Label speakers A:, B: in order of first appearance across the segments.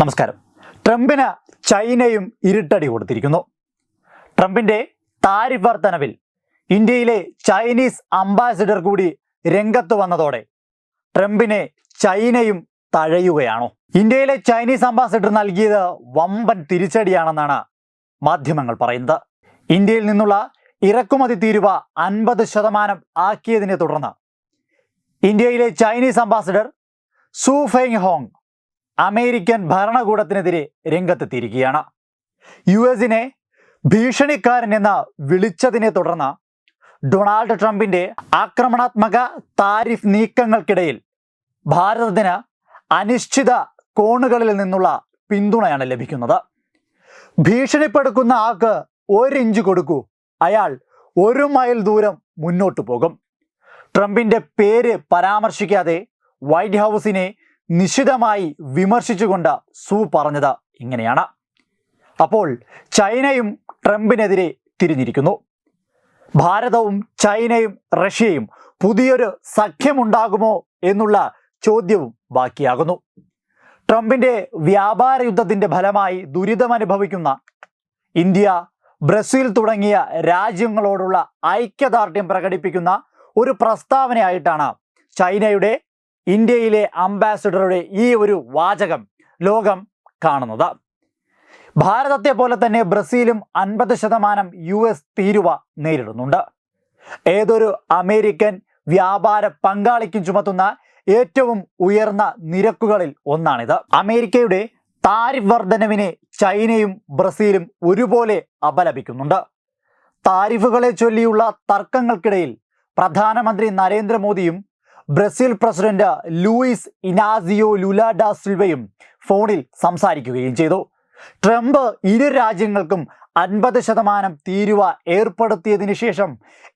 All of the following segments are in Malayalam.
A: നമസ്കാരം. ട്രംപിന് ചൈനയും ഇരുട്ടടി കൊടുത്തിരിക്കുന്നു. ട്രംപിന്റെ താരിഫ് വർധനവിൽ ഇന്ത്യയിലെ ചൈനീസ് അംബാസിഡർ കൂടി രംഗത്ത് വന്നതോടെ ട്രംപിനെ ചൈനയും തഴയുകയാണോ. ഇന്ത്യയിലെ ചൈനീസ് അംബാസിഡർ നൽകിയത് വമ്പൻ തിരിച്ചടിയാണെന്നാണ് മാധ്യമങ്ങൾ പറയുന്നത്. ഇന്ത്യയിൽ നിന്നുള്ള ഇറക്കുമതി തീരുവ അൻപത് ശതമാനം ആക്കിയതിനെ തുടർന്ന് ഇന്ത്യയിലെ Chinese ambassador Xu Feihong American ഭരണകൂടത്തിനെതിരെ രംഗത്തെത്തിയിരിക്കുകയാണ്. യു എസിനെ ഭീഷണിക്കാരൻ എന്ന് വിളിച്ചതിനെ തുടർന്ന് ഡൊണാൾഡ് ട്രംപിന്റെ ആക്രമണാത്മക താരിഫ് നീക്കങ്ങൾക്കിടയിൽ ഭാരതത്തിന് അനിശ്ചിത കോണുകളിൽ നിന്നുള്ള പിന്തുണയാണ് ലഭിക്കുന്നത്. ഭീഷണിപ്പെടുക്കുന്ന ആൾക്ക് ഒരിഞ്ച് കൊടുക്കൂ. അയാൾ ഒരു മൈൽ ദൂരം മുന്നോട്ട് പോകും. ട്രംപിന്റെ പേര് പരാമർശിക്കാതെ വൈറ്റ് ഹൗസിനെ നിശിതമായി വിമർശിച്ചുകൊണ്ട് സു പറഞ്ഞത് ഇങ്ങനെയാണ്. അപ്പോൾ ചൈനയും ട്രംപിനെതിരെ തിരിഞ്ഞിരിക്കുന്നു. ഭാരതവും ചൈനയും റഷ്യയും പുതിയൊരു സഖ്യമുണ്ടാകുമോ എന്നുള്ള ചോദ്യവും ബാക്കിയാകുന്നു. ട്രംപിന്റെ വ്യാപാര യുദ്ധത്തിന്റെ ഫലമായി ദുരിതമനുഭവിക്കുന്ന ഇന്ത്യ ബ്രസീൽ തുടങ്ങിയ രാജ്യങ്ങളോടുള്ള ഐക്യദാർഢ്യം പ്രകടിപ്പിക്കുന്ന ഒരു പ്രസ്താവനയായിട്ടാണ് ചൈനയുടെ ഇന്ത്യയിലെ അംബാസിഡറുടെ ഈ ഒരു വാചകം ലോകം കാണുന്നത്. ഭാരതത്തെ പോലെ തന്നെ ബ്രസീലും അൻപത് ശതമാനം യു എസ് തീരുവ നേരിടുന്നുണ്ട്. ഏതൊരു അമേരിക്കൻ വ്യാപാര പങ്കാളിക്കും ചുമത്തുന്ന ഏറ്റവും ഉയർന്ന നിരക്കുകളിൽ ഒന്നാണിത്. അമേരിക്കയുടെ താരിഫ് വർധനവിനെ ചൈനയും ബ്രസീലും ഒരുപോലെ അപലപിക്കുന്നുണ്ട്. താരിഫുകളെ ചൊല്ലിയുള്ള തർക്കങ്ങൾക്കിടയിൽ പ്രധാനമന്ത്രി നരേന്ദ്രമോദിയും Brazil president Luiz Inacio Lula സിൽവയും ഫോണിൽ സംസാരിക്കുകയും ചെയ്തു. ട്രംപ് ഇരു രാജ്യങ്ങൾക്കും അൻപത് ശതമാനം തീരുവ ഏർപ്പെടുത്തിയതിനു ശേഷം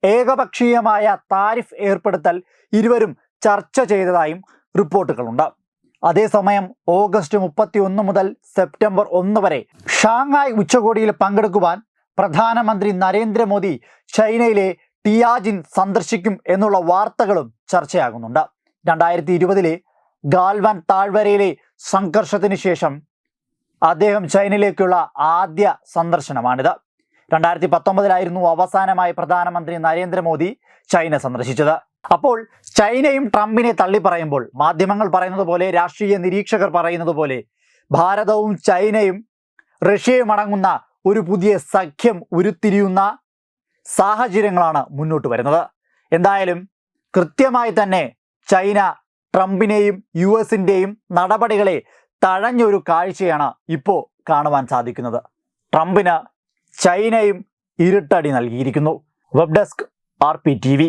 A: ഏകപക്ഷീയമായ താരിഫ് ഏർപ്പെടുത്തൽ ഇരുവരും ചർച്ച ചെയ്തതായും റിപ്പോർട്ടുകളുണ്ട്. അതേസമയം ഓഗസ്റ്റ് മുപ്പത്തി ഒന്ന് മുതൽ സെപ്റ്റംബർ ഒന്ന് വരെ ഷാങ്ഹായ് ഉച്ചകോടിയിൽ പങ്കെടുക്കുവാൻ പ്രധാനമന്ത്രി നരേന്ദ്രമോദി ചൈനയിലെ ടിയാജിൻ സന്ദർശിക്കും എന്നുള്ള വാർത്തകളും ചർച്ചയാകുന്നുണ്ട്. രണ്ടായിരത്തി ഇരുപതിലെ ഗാൽവാൻ താഴ്വരയിലെ സംഘർഷത്തിന് ശേഷം അദ്ദേഹം ചൈനയിലേക്കുള്ള ആദ്യ സന്ദർശനമാണിത്. രണ്ടായിരത്തി പത്തൊമ്പതിലായിരുന്നു അവസാനമായി പ്രധാനമന്ത്രി നരേന്ദ്രമോദി ചൈന സന്ദർശിച്ചത്. അപ്പോൾ ചൈനയും ട്രംപിനെ തള്ളി പറയുമ്പോൾ മാധ്യമങ്ങൾ പറയുന്നത് പോലെ രാഷ്ട്രീയ നിരീക്ഷകർ പറയുന്നത് പോലെ ഭാരതവും ചൈനയും റഷ്യയും അടങ്ങുന്ന ഒരു പുതിയ സഖ്യം ഉരുത്തിരിയുന്ന സാഹചര്യങ്ങളാണ് മുന്നോട്ട് വരുന്നത്. എന്തായാലും കൃത്യമായി തന്നെ ചൈന ട്രംപിനെയും യു എസിന്റെയും നടപടികളെ തഴഞ്ഞൊരു കാഴ്ചയാണ് ഇപ്പോൾ കാണുവാൻ സാധിക്കുന്നത്. ട്രംപിന് ചൈനയും ഇരുട്ടടി നൽകിയിരിക്കുന്നു. Web desk R P T V.